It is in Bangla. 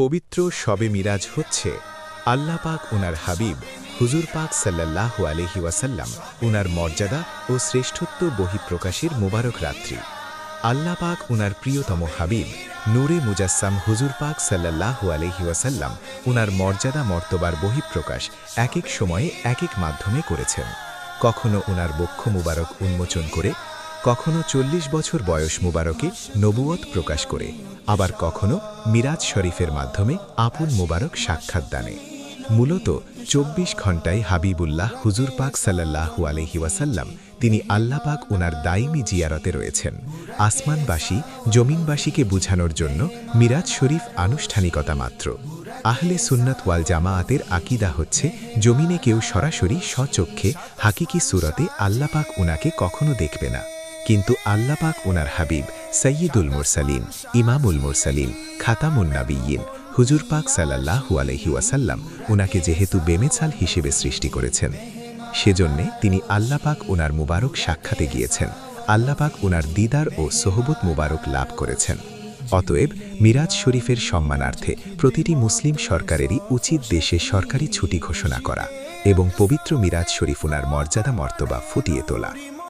পবিত্র শবে মিরাজ হচ্ছে। আল্লাহ পাক উনার হাবিব, হুজুর পাক সাল্লাল্লাহু আলহি ওয়াসাল্লাম, উনার মর্যাদা ও শ্রেষ্ঠত্ব বহিঃপ্রকাশের মোবারক রাত্রি। আল্লাহ পাক উনার প্রিয়তম হাবিব, নূরে মুজাসসাম হুজুর পাক সাল্লাল্লাহু আলহি ওয়াসাল্লাম, উনার মর্যাদা মর্তবার বহিঃপ্রকাশ এক এক সময়ে এক এক মাধ্যমে করেছেন। কখনো উনার বক্ষ মুবারক উন্মোচন করে কখনো চল্লিশ বছর বয়স মুবারকে নবুয়ত প্রকাশ করে, আবার কখনো মিরাজ শরীফের মাধ্যমে আপন মুবারক সাক্ষাৎ দানে। মূলত চব্বিশ ঘণ্টায় হাবিবুল্লাহ হুজুর পাক সাল্লাল্লাহু আলহি ওয়াসাল্লাম, তিনি আল্লাহ পাক ওনার দাইমি জিয়ারতে রয়েছেন। আসমানবাসী জমিনবাসীকে বুঝানোর জন্য মিরাজ শরীফ আনুষ্ঠানিকতা মাত্র। আহলে সুন্নত ওয়াল জামায়াতের আকিদা হচ্ছে, জমিনে কেউ সরাসরি স্বচক্ষে হাকিকি সুরতে আল্লাপাক উনাকে কখনো দেখবে না। কিন্তু আল্লাপাক উনার হাবিব সৈয়দুল মুরসালিন, ইমামুল মুরসালিন, খাতামুন নাবিয়িন হুজুর পাক সাল্লাল্লাহু আলহি ওয়াসাল্লাম উনাকে যেহেতু বেমেছাল হিসেবে সৃষ্টি করেছেন, সেজন্যে তিনি আল্লাপাক ওনার মুবারক সাক্ষাতে গিয়েছেন আল্লাপাক ওনার দিদার ও সোহবত মুবারক লাভ করেছেন। অতএব মিরাজ শরীফের সম্মানার্থে প্রতিটি মুসলিম সরকারেরই উচিত দেশে সরকারি ছুটি ঘোষণা করা এবং পবিত্র মিরাজ শরীফ ওনার মর্যাদা মর্তবা ফুটিয়ে তোলা।